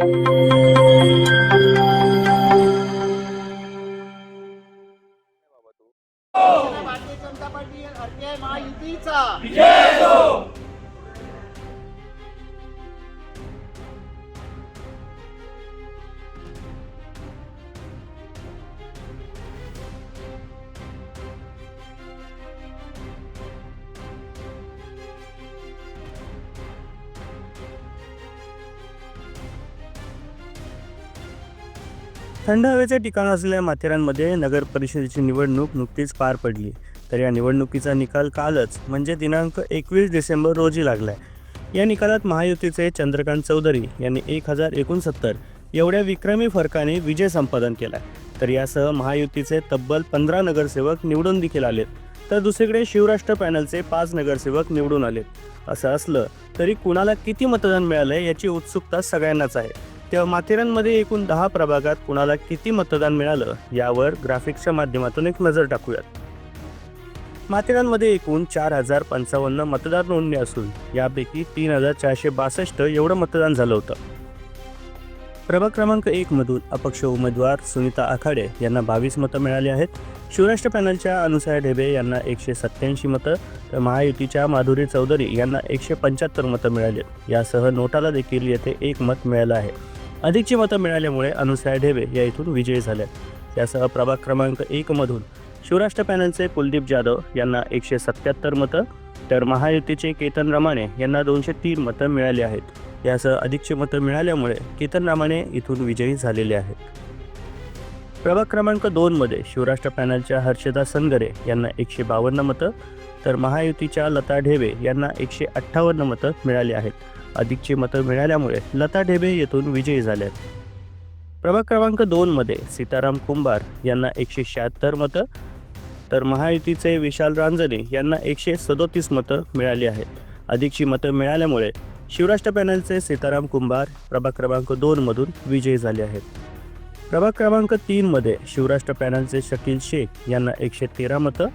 Música थंड हवेचे ठिकाण असलेल्या माथेरानमध्ये नगर परिषदेची निवडणूक नुकतीच पार पडली. तर या निवडणुकीचा निकाल कालच म्हणजे दिनांक एकवीस डिसेंबर रोजी लागलाय. या निकालात महायुतीचे चंद्रकांत चौधरी यांनी एक हजार एकोणसत्तर एवढ्या विक्रमी फरकाने विजय संपादन केलाय. तर यासह महायुतीचे तब्बल पंधरा नगरसेवक निवडून देखील आलेत. तर दुसरीकडे शिवराष्ट्र पॅनलचे पाच नगरसेवक निवडून आलेत. असं असलं तरी कुणाला किती मतदान मिळालंय याची उत्सुकता सगळ्यांनाच आहे. तेव्हा माथेरानमध्ये एकूण दहा प्रभागात कुणाला किती मतदान मिळालं यावर ग्राफिक्सच्या माध्यमातून एक नजर टाकूयात. माथेरानमध्ये एकूण चार हजार पंचावन्न मतदार नोंदणी असून यापैकी तीन हजार चारशे बासष्ट एवढं मतदान झालं होतं. प्रभाग क्रमांक एकमधून अपक्ष उमेदवार सुनीता आखाडे यांना बावीस मतं मिळाली आहेत. शिवराष्ट्र पॅनलच्या अनुसया ढेबे यांना एकशे सत्याऐंशी मतं तर महायुतीच्या माधुरी चौधरी यांना एकशे पंच्याहत्तर मतं मिळाली यासह नोटाला देखील येथे एक मत मिळालं आहे. अधिकची मतं मिळाल्यामुळे अनुसया ढेबे या इथून विजयी झाल्या. यासह प्रभाग क्रमांक एकमधून शिवराष्ट्र पॅनलचे कुलदीप जाधव यांना एकशे सत्याहत्तर मतं तर महायुतीचे केतन रमाने यांना दोनशे तीन मतं मिळाली आहेत. यासह अधिकची मतं मिळाल्यामुळे केतन रामाने इथून विजयी झालेले आहेत. प्रभाग क्रमांक दोनमध्ये शिवराष्ट्र पॅनलच्या हर्षदा संगरे यांना एकशे बावन्न मतं तर महायुतीच्या लता ढेबे यांना एकशे अठ्ठावन्न मतं मिळाली आहेत. अधिकची मतं मिळाल्यामुळे लता ढेबे येथून विजयी झाल्या. प्रभाग क्रमांक दोनमध्ये सीताराम कुंभार यांना एकशे शहात्तर मतं तर महायुतीचे विशाल रांजणे यांना एकशे सदोतीस मतं मिळाली आहेत. अधिकची मतं मिळाल्यामुळे शिवराष्ट्र पॅनलचे सीताराम कुंभार प्रभाग क्रमांक दोनमधून विजयी झाले आहेत. प्रभाग क्रमांक तीनमध्ये शिवराष्ट्र पॅनलचे शकील शेख यांना एकशे तेरा मतं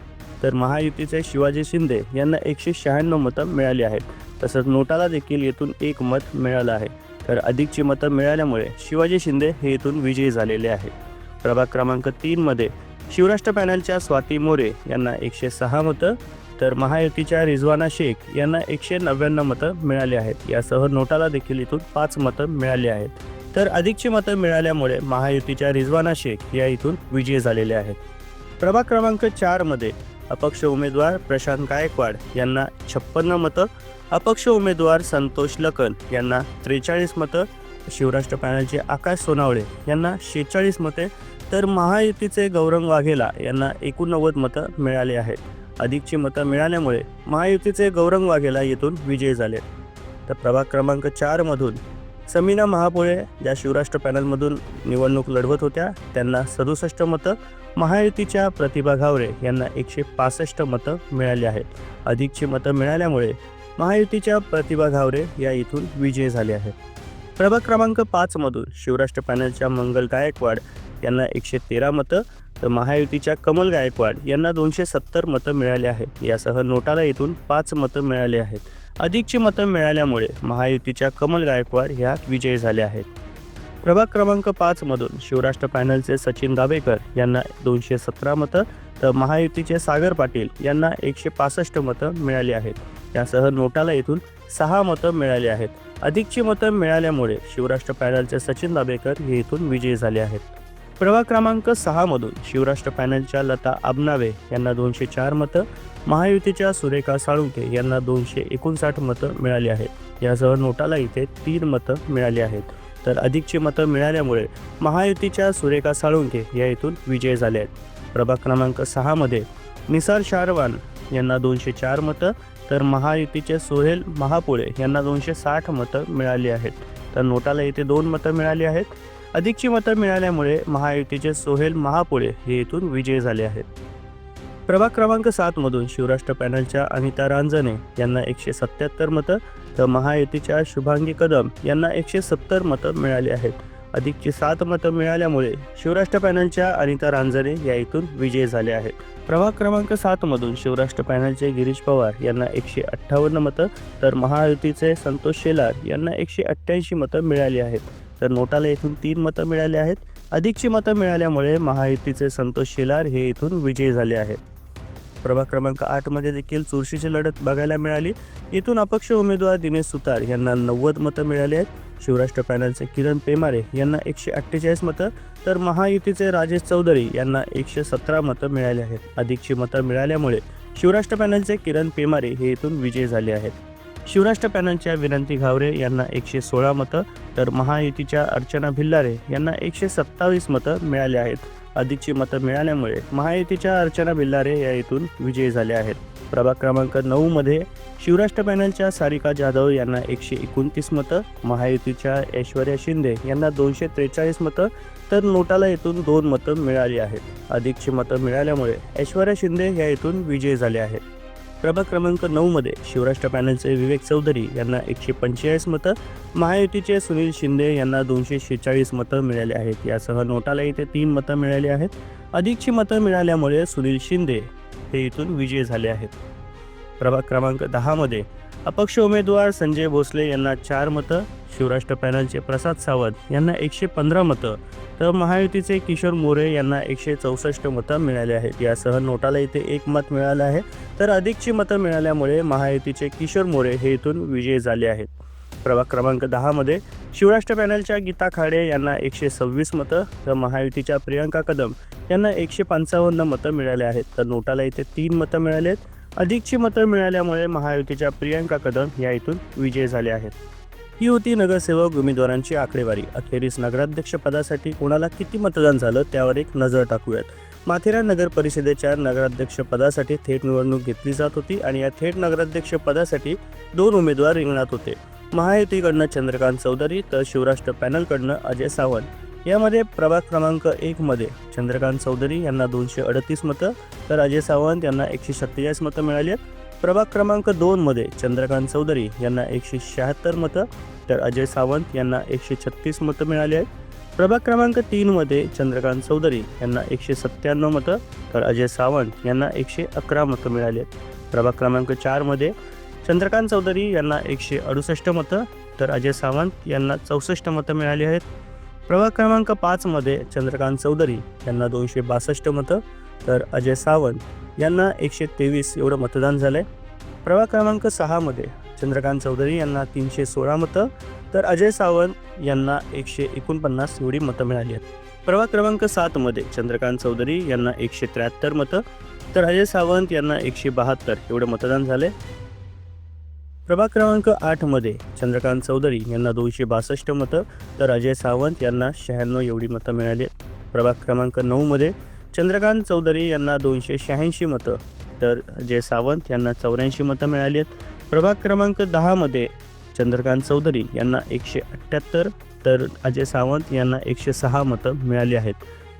तर महायुतीचे शिवाजी शिंदे यांना एकशे शहाण्णव मतं मिळाली आहेत. तसंच नोटाला देखील येथून एक मत मिळालं आहे. तर अधिकची मतं मिळाल्यामुळे शिवाजी शिंदे हे येथून विजयी झालेले आहेत. प्रभाग क्रमांक तीनमध्ये शिवराष्ट्र पॅनलच्या स्वाती मोरे यांना एकशे सहा मतं तर महायुतीच्या रिझवाना शेख यांना एकशे नव्याण्णव मतं मिळाली आहेत. यासह नोटाला देखील इथून पाच मतं मिळाली आहेत. तर अधिकची मतं मिळाल्यामुळे महायुतीच्या रिझवाना शेख या इथून विजयी झालेले आहेत. प्रभाग क्रमांक चारमध्ये अपक्ष उमेदवार प्रशांत गायकवाड यांना छप्पन्न मतं अपक्ष उमेदवार संतोष लकन यांना त्रेचाळीस मतं शिवराष्ट्र पॅनलचे आकाश सोनावळे यांना शेहेचाळीस मते तर महायुतीचे गौरंग वाघेला यांना एकोणनव्वद मतं मिळाली आहेत. अधिकची मतं मिळाल्यामुळे महायुतीचे गौरंग वाघेला येथून विजयी झाले. तर प्रभाग क्रमांक चारमधून समीना महापुळे ज्या शिवराष्ट्र पॅनलमधून निवडणूक लढवत होत्या त्यांना सदुसष्ट मतं महायुतीच्या प्रतिभा घावरे यांना एकशे पासष्ट मतं मिळाली आहेत. अधिकची मतं मिळाल्यामुळे महायुतीच्या प्रतिभा घावरे या इथून विजयी झाले आहेत. प्रभाग क्रमांक पाचमधून शिवराष्ट्र पॅनलच्या मंगल गायकवाड यांना एकशे तेरा मतं तर महायुतीच्या कमल गायकवाड यांना दोनशे सत्तर मतं मिळाली आहेत. यासह नोटाला इथून पाच मतं मिळाली आहेत. अधिकची मतं मिळाल्यामुळे महायुतीच्या कमल गायकवाड ह्या विजयी झाल्या आहेत. प्रभाग क्रमांक पाच मधून शिवराष्ट्र पॅनलचे सचिन दाबेकर यांना दोनशे सतरा मतं तर महायुतीचे सागर पाटील यांना एकशे पासष्ट मतं मिळाली आहेत. यासह नोटाला येथून सहा मतं मिळाली आहेत. अधिकची मतं मिळाल्यामुळे शिवराष्ट्र पॅनलचे सचिन दाबेकर हे इथून विजयी झाले आहेत. प्रभाग क्रमांक सहामधून शिवराष्ट्र पॅनलच्या लता आबनावे यांना दोनशे चार मतं महायुतीच्या सुरेखा साळुंके यांना दोनशे एकोणसाठ मतं मिळाली आहेत. यासह नोटाला इथे तीन मतं मिळाली आहेत. तर अधिकची मतं मिळाल्यामुळे महायुतीच्या सुरेखा साळुंके या इथून विजय झाले आहेत. प्रभाग क्रमांक सहामध्ये निसार शारवान यांना दोनशे चार मतं तर महायुतीचे सोहेल महापुळे यांना दोनशे साठ मतं मिळाली आहेत. तर नोटाला येथे दोन मतं मिळाली आहेत. अधिकची मतं मिळाल्यामुळे महायुतीचे सोहेल महापुळे हे इथून विजयी झाले आहेत. प्रभाग क्रमांक सातमधून शिवराष्ट्र पॅनलच्या अनिता रांजणे यांना एकशे सत्याहत्तर मतं तर महायुतीच्या शुभांगी कदम यांना एकशे सत्तर मतं मिळाली आहेत. अधिकची सात मतं मिळाल्यामुळे शिवराष्ट्र पॅनलच्या अनिता रांजणे या इथून विजयी झाले आहेत. प्रभाग क्रमांक सातमधून शिवराष्ट्र पॅनलचे गिरीश पवार यांना एकशे अठ्ठावन्न मतं तर महायुतीचे संतोष शेलार यांना एकशे अठ्ठ्याऐंशी मतं मिळाली आहेत. तर नोटाला येथून तीन मतं मिळाली आहेत. अधिकची मतं मिळाल्यामुळे महायुतीचे संतोष शेलार हे इथून विजयी झाले आहेत. प्रभाग क्रमांक आठमध्ये देखील चुरशीची लढत बघायला मिळाली. इथून अपक्ष उमेदवार दिनेश सुतार यांना नव्वद मतं मिळाली आहेत. शिवराष्ट्र पॅनलचे किरण पेमारे यांना एकशे अठ्ठेचाळीस मतं तर महायुतीचे राजेश चौधरी यांना एकशे सतरा मतं मिळाली आहेत. अधिकची मतं मिळाल्यामुळे शिवराष्ट्र पॅनलचे किरण पेमारे हे इथून विजयी झाले आहेत. शिवराष्ट्र पॅनलच्या विनंती घावरे यांना एकशे सोळा मतं तर महायुतीच्या अर्चना भिल्लारे यांना एकशे सत्तावीस मतं मिळाली आहेत. अधिकची मतं मिळाल्यामुळे महायुतीच्या अर्चना बिल्लारे या इथून विजयी झाल्या आहेत. प्रभाग क्रमांक नऊमध्ये शिवराष्ट्र पॅनलच्या सारिका जाधव यांना एकशे एकोणतीस मतं महायुतीच्या ऐश्वर्या शिंदे यांना दोनशे त्रेचाळीस मतं तर नोटाला येथून दोन मतं मिळाली आहेत. अधिकची मतं मिळाल्यामुळे ऐश्वर्या शिंदे या इथून विजयी झाले आहेत. प्रभाग क्रमांक नऊमध्ये शिवराष्ट्र पॅनलचे विवेक चौधरी यांना एकशे पंचेचाळीस मतं महायुतीचे सुनील शिंदे यांना दोनशे शेहेचाळीस मतं मिळाली आहेत. यासह नोटाला इथे तीन मतं मिळाली आहेत. अधिकची मतं मिळाल्यामुळे सुनील शिंदे हे इथून विजयी झाले आहेत. प्रभाग क्रमांक दहामध्ये अपक्ष उमेदवार संजय भोसले यांना चार मतं शिवराष्ट्र पॅनलचे प्रसाद सावंत यांना एकशे पंधरा मतं तर महायुतीचे किशोर मोरे यांना एकशे चौसष्ट मतं मिळाली आहेत. यासह नोटाला इथे एक मत मिळालं आहे. तर अधिकची मतं मिळाल्यामुळे महायुतीचे किशोर मोरे हे इथून विजयी झाले आहेत. प्रभाग क्रमांक दहामध्ये शिवराष्ट्र पॅनलच्या गीता खाडे यांना एकशे सव्वीस मतं तर महायुतीच्या प्रियंका कदम यांना एकशे पंचावन्न मतं मिळाले आहेत. तर नोटाला इथे तीन मतं मिळाले आहेत. अधिकची मतं मिळाल्यामुळे महायुतीच्या प्रियंका कदम या इथून विजय झाले आहेत. ही होती नगरसेवक उमेदवारांची आकडेवारी. अखेरीस नगराध्यक्ष पदासाठी कोणाला किती मतदान झालं त्यावर एक नजर टाकूयात. माथेरान नगर परिषदेच्या नगराध्यक्ष पदासाठी थेट निवडणूक घेतली जात होती आणि या थेट नगराध्यक्ष पदासाठी दोन उमेदवार रिंगणात होते. महायुतीकडनं चंद्रकांत चौधरी तर शिवराष्ट्र पॅनलकडनं अजय सावंत. यामध्ये प्रभाग क्रमांक एकमध्ये चंद्रकांत चौधरी यांना दोनशे अडतीस मतं तर अजय सावंत यांना एकशे सत्तेचाळीस मतं मिळाली आहेत. प्रभाग क्रमांक दोनमध्ये चंद्रकांत चौधरी यांना एकशे शहात्तर मतं तर अजय सावंत यांना एकशे छत्तीस मतं मिळाली आहेत. प्रभाग क्रमांक तीनमध्ये चंद्रकांत चौधरी यांना एकशे सत्त्याण्णव मतं तर अजय सावंत यांना एकशे अकरा मतं मिळाली आहेत. प्रभाग क्रमांक चारमध्ये चंद्रकांत चौधरी यांना एकशे अडुसष्ट मतं तर अजय सावंत यांना चौसष्ट मतं मिळाली आहेत. प्रभाग क्रमांक पाचमध्ये चंद्रकांत चौधरी यांना दोनशे बासष्ट मतं तर अजय सावंत यांना एकशे तेवीस एवढं मतदान झालं आहे प्रभाग क्रमांक सहामध्ये चंद्रकांत चौधरी यांना तीनशे सोळा मतं तर अजय सावंत यांना एकशे एकोणपन्नास एवढी मतं मिळाली आहेत. प्रभाग क्रमांक सातमध्ये चंद्रकांत चौधरी यांना एकशे त्र्याहत्तर मतं तर अजय सावंत यांना एकशे बहात्तर एवढं मतदान झाले प्रभाग क्रमांक आठमध्ये चंद्रकांत चौधरी यांना दोनशे बासष्ट मतं तर अजय सावंत यांना शहाण्णव एवढी मतं मिळाली आहेत. प्रभाग क्रमांक नऊमध्ये चंद्रकांत चौधरी यांना दोनशे शहाऐंशी मतं. तर जय सावंत यांना चौऱ्याऐंशी मतं मिळाली आहेत. प्रभाग क्रमांक दहामध्ये चंद्रकांत चौधरी यांना एकशे अठ्ठ्याहत्तर तर अजय सावंत यांना एकशे सहा मतं मिळाली आहेत.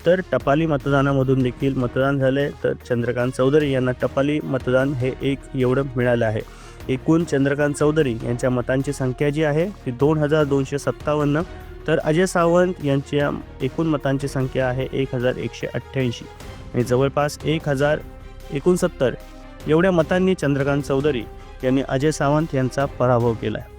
तर टपाली मतदानामधून देखील मतदान झाले तर चंद्रकांत चौधरी यांना टपाली मतदान हे एक एवढं मिळालं आहे. एकूण चंद्रकांत चौधरी यांच्या मतांची संख्या जी आहे ती दोन हजार दोनशे सत्तावन्न तर अजय सावंत यांच्या एकूण मतांची संख्या आहे एक हजार एकशे अठ्ठ्याऐंशी. आणि जवळपास एक हजार एकोणसत्तर एवढ्या मतांनी चंद्रकांत चौधरी यांनी अजय सावंत यांचा पराभव केला आहे